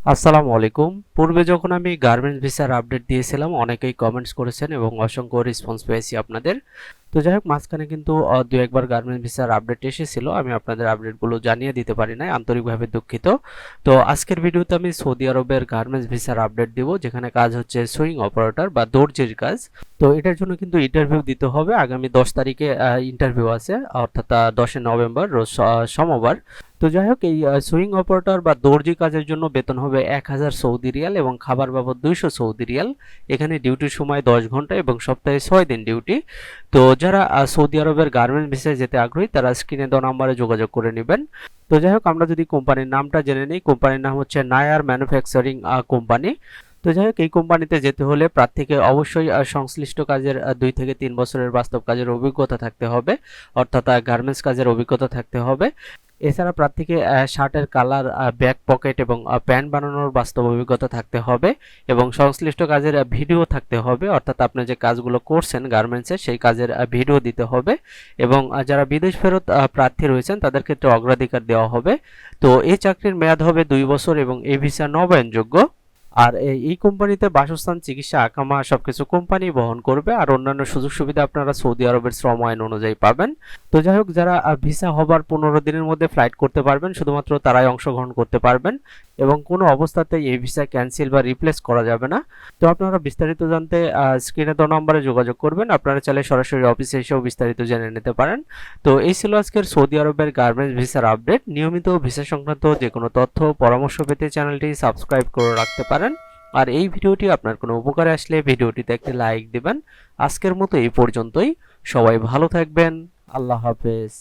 আসসালামু আলাইকুম। পূর্বে যখন আমি গার্মেন্টস ভিসার আপডেট দিয়েছিলাম, অনেকেই কমেন্টস করেছেন এবং অসংখ্য রেসপন্স পেয়েছি আপনাদের। তো যাই হোক, মাঝখানে কিন্তু দু একবার গার্মেন্টস ভিসার আপডেট এসেছিল। আমি আপনাদের আপডেটগুলো জানিয়ে দিতে পারি নাই, আন্তরিকভাবে দুঃখিত। তো আজকের ভিডিওতে আমি সৌদি আরবের গার্মেন্টস ভিসার আপডেট দিব, যেখানে কাজ হচ্ছে সুইং অপারেটর বা দর্জির কাজ। তো এটার জন্য কিন্তু ইন্টারভিউ দিতে হবে। আগামী দশ তারিখে ইন্টারভিউ আছে, অর্থাৎ দশই নভেম্বর সোমবার। তো যাই হোক, এই সুইং অপারেটর বা দর্জি কাজের জন্য বেতন হবে এক হাজার সৌদি রিয়াল এবং খাবার বাবদ দুইশো সৌদি রিয়াল। এখানে ডিউটির সময় দশ ঘণ্টা এবং সপ্তাহে ছয় দিন ডিউটি তো যারা সৌদি আরবের গার্মেন্টস বিষয়ে যেতে আগ্রহী, তারা স্ক্রিনে দেওয়া নাম্বারে যোগাযোগ করে নেবেন। তো যাই হোক, আমরা যদি কোম্পানির নামটা জেনে নিই কোম্পানির নাম হচ্ছে নায়ার ম্যানুফ্যাকচারিং কোম্পানি। তো যাই হোক, এই কোম্পানিতে যেতে হলে প্রার্থীকে অবশ্যই সংশ্লিষ্ট কাজের দুই থেকে তিন বছরের বাস্তব কাজের অভিজ্ঞতা থাকতে হবে, অর্থাৎ গার্মেন্টস কাজের অভিজ্ঞতা থাকতে হবে। এছাড়া প্রার্থীকে শার্টের কালার ব্যাক পকেট এবং প্যান্ট বানানোর বাস্তব অভিজ্ঞতা থাকতে হবে এবং সংশ্লিষ্ট কাজের ভিডিও থাকতে হবে, অর্থাৎ, আপনি যে কাজগুলো করছেন গার্মেন্টসে সেই কাজের ভিডিও দিতে হবে এবং যারা বিদেশ ফেরত প্রার্থী রয়েছেন, তাদের ক্ষেত্রে অগ্রাধিকার দেওয়া হবে। তো এই চাকরির মেয়াদ হবে দুই বছর এবং এই ভিসা নবায়নযোগ্য। আর এই- কোম্পানিতে বাসস্থান, চিকিৎসা, আকামা, সবকিছু কোম্পানি বহন করবে আর অন্যান্য সুযোগ সুবিধা আপনারা সৌদি আরবের শ্রম আইন অনুযায়ী পাবেন। তো যাই হোক, যারা ভিসা হবার পনেরো দিনের মধ্যে ফ্লাইট করতে পারবেন, শুধুমাত্র তারাই অংশগ্রহণ করতে পারবেন। এবং কোনো অবস্থাতেই এই ভিসা ক্যান্সেল বা রিপ্লেস করা যাবে না। তো আপনারা বিস্তারিত জানতে স্ক্রিনে তো নম্বরে যোগাযোগ করবেন। আপনারা চাইলে সরাসরি অফিসে এসেও বিস্তারিত জেনে নিতে পারেন। তো এই ছিল আজকের সৌদি আরবের গার্মেন্টস ভিসার আপডেট নিয়মিত ভিসা সংক্রান্ত যে কোনো তথ্য পরামর্শ পেতে চ্যানেলটি সাবস্ক্রাইব করে রাখতে পারেন। আর এই ভিডিওটি আপনার কোনো উপকারে আসলে ভিডিওটিতে একটি লাইক দিবেন। আজকের মতো এই পর্যন্তই। সবাই ভালো থাকবেন। আল্লাহ হাফেজ।